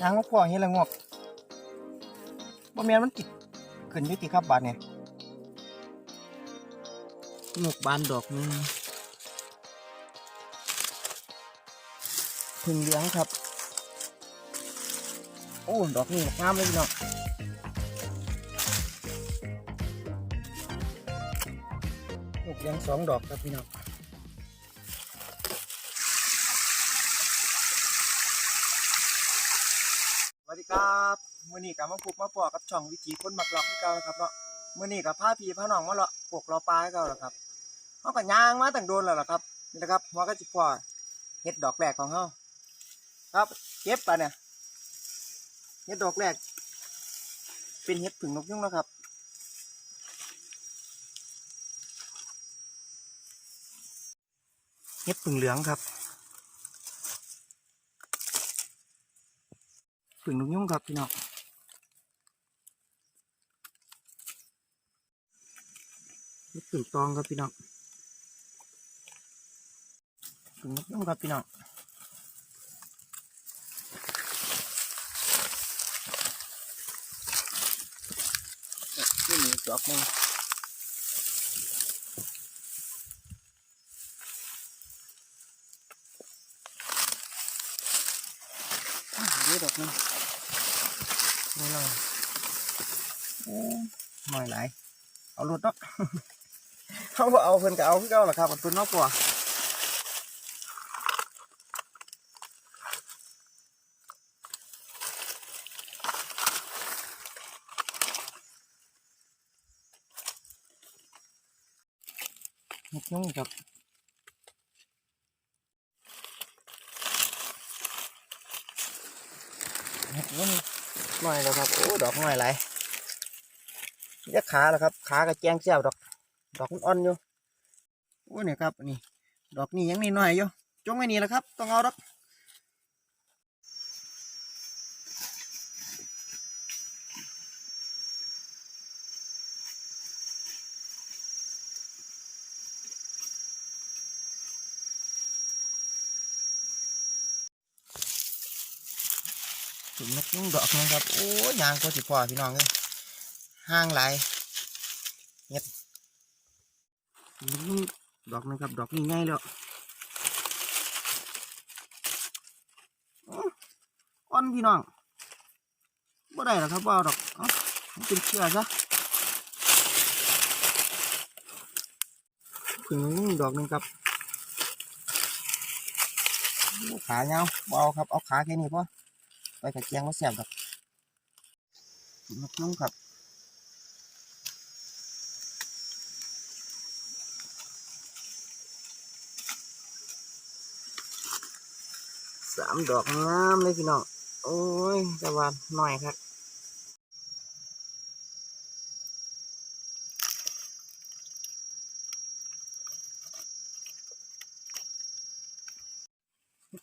ยางก็พอเฮ็ดละงอกบ่แม่นมันกิดขึ้นอยู่ติครับบาดเนี่ยงอกบานดอกหนึงพึ่งเหลืองครับ โอ้ดอกนี้งามเลยพี่น้องงอกเหลืองสองดอกครับพี่น้อง ครับมื่อนี้กับมาพบมาปอกับช่องวิถีคนหมักหลอกที่เก่านะครับเนาะมื่อนี้กับพาพี่พาหนองมาเลาะพวกเราปลาให้เก่าแล้วครับเขาก็ย่างมาตั้งโดนแล้วล่ะครับนี่นะครับหัวก็จิพอเห็ดดอกแรกของเขาครับเก็บไปเนี่ยเห็ดดอกแรก เป็นเห็ดผึ่งนกยุงนะครับเห็ดผึ่งเหลืองครับ ผึ่งนกยุ่งครับพี่น้องนี่ผึ่งตองครับพี่น้องผึ่งนกยุ่งครับพี่น้องนี่มีดอกหนึงอะดอกนึง นี่เลยโอ้หน่อยไหลเอาหลุดเนาะเขาบ่เอาเพิ่นก็เอาคือเก่าล่ะครับเพิ่นนอกกว่าเฮ็ดยุ่งครับเฮ็ดยุ่ง น่อยแล้วครับ โอ้ ดอกหน่อยหลายยักขาแล้วครับ ขากระแจงเสียวดอก ดอกมันอ่อนอยู่ โอ้เนี่ยครับ นี่ ดอกนี้ยังนี่หน่อยอยู่ จงไว้นี่แหละครับ ต้องเอาดอก ถึงนกยุงดอกนึงครับ โอ้ยางก็สิพอพี่น้องเลยห้างหลายเฮ็ดนกยุงดอกนึงครับ ดอกนี้ง่ายแล้วอื้ออ่อนพี่น้องบ่ได้หรอกครับว่าเอาดอกเอ้ามันเป็นเชือซะถึงนกดอกนึงครับโอ้ขาเงาเบาครับ เอาขาแค่นี้พอ ไปกับเจียงมาเสียบดอกนกยุงครับสามดอกงามเลยพี่น้อง โอ้ยจะวานหน่อยครับ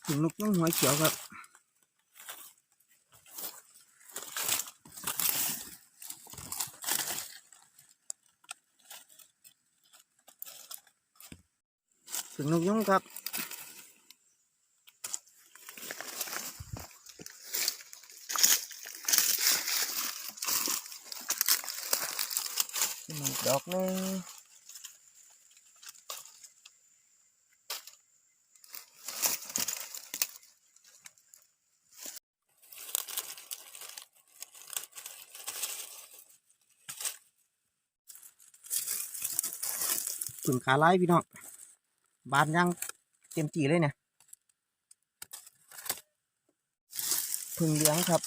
ถึงนกยุงหัวเขียวครับ งนกยุงครับอีดอกนึงถึงขาไล่พี่น้อง บานยังเต็มจีเลยเนี่ยพึ่งเลี้ยงครับ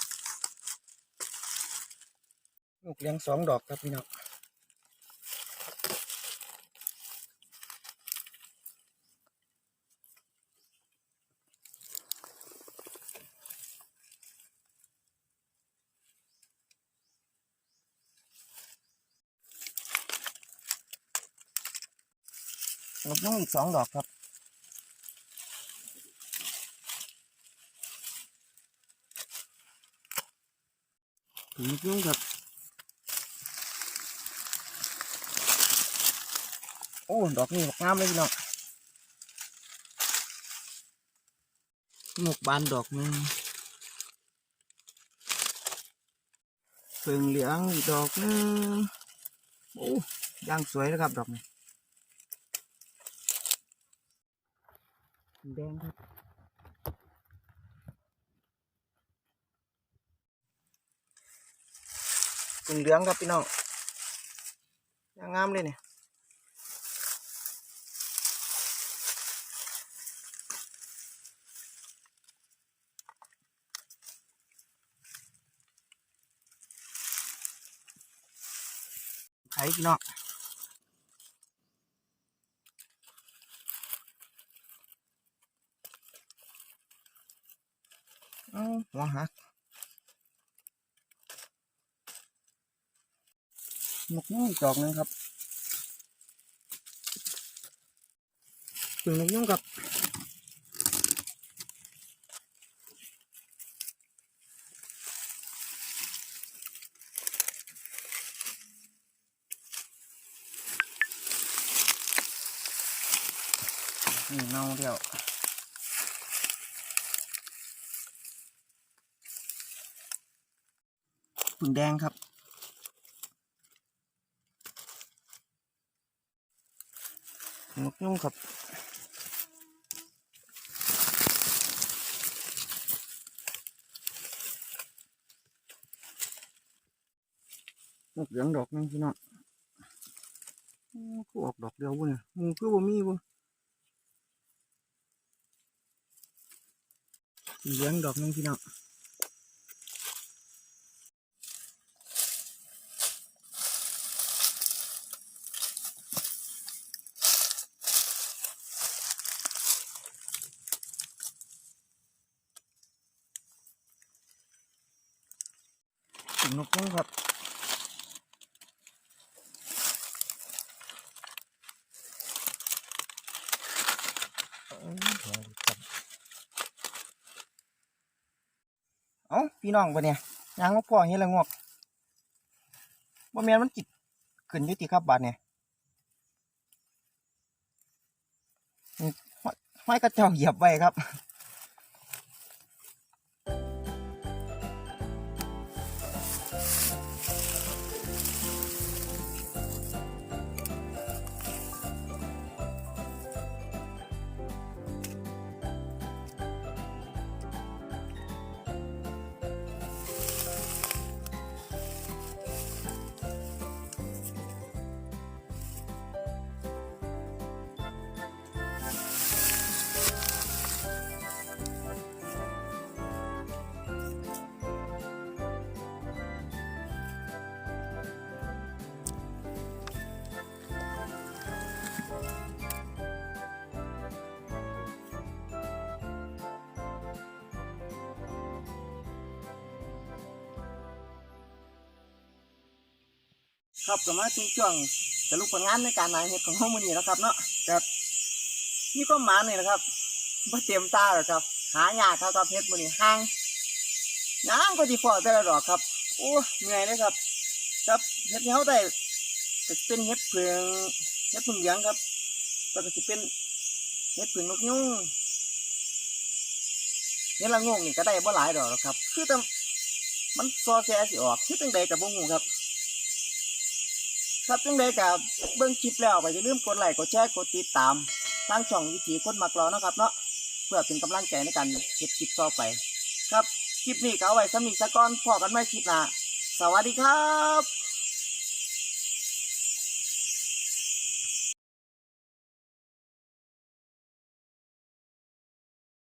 ลูกเลี้ยงสองดอกครับพี่น้อง นกยุงอีกสองดอกครับถึงนกยุงครับ โอ้ ดอกนี้งามเลยพี่น้องนกบานดอกหนึงเฟิงเหลืองอีกดอกหนึงโอ้ย่างสวยนะครับดอกนี้ แดงครับเฟิงเหลืองครับพี่น้องย่างงามเลยเนี่ยไข่พี่น้องเอ้า หัวหักหมกยุ่งอีกดอกนึงครับถึงหมกยุ่งกับนี่เน่าเดียว ผึ่งแดงครับ นกยุ่งครับ นกเหลืองดอกนึงพี่น้องอืมคืออกดอกเดียวบุเนี่ยหมูคือบ่มีบุเหลืองดอกนึงพี่น้อง ถึงนกยุงครับเอ้าพี่น้องปะเนี่ยยางนกพ่อเฮ็ดละงวกบ่แม่นมันจิตขึ้นอยู่ติครับบาดเนี่ยห้อยห้อยกระเจ้าเหยียบไว้ครับ ครับก็มาถึงช่วงสรุปผลงานในการนายเห็ดของห้องมือนี้แล้วครับ เนาะครับนี่ก็หมาเนี่ยนะครับไม่เตรียมตาหรอกครับ หายากครับครับเห็ดมือนี้ห่างน้ำก็จีฟอแต่ละดอกครับโอ้เหนื่อยเลยครับ ครับเห็ดที่เขาได้ก็จะเป็นเห็ดเผืองเห็ดเผืองเหลืองครับแล้วก็จะเป็นเห็ดเผืองนกยุงเห็ดละงงนี่ก็ได้บ่หลายดอกหรอกครับ คือแต่มันซอแซสิออกคิดตั้งใดกับบ่หูครับ ครับจังใดกับเบื้องคลิปแล้วก็อย่าลืมกดไลค์กดแชร์กดติดตามทางช่องวิถีคนมักรอนะครับเนาะเพื่อเป็นกำลังใจในการเก็บคลิปต่อไป ครับคลิปนี้ก็เอาไว้สำหรับนิสะก้อนพอกันไม่คลิปหน้าสวัสดีครับ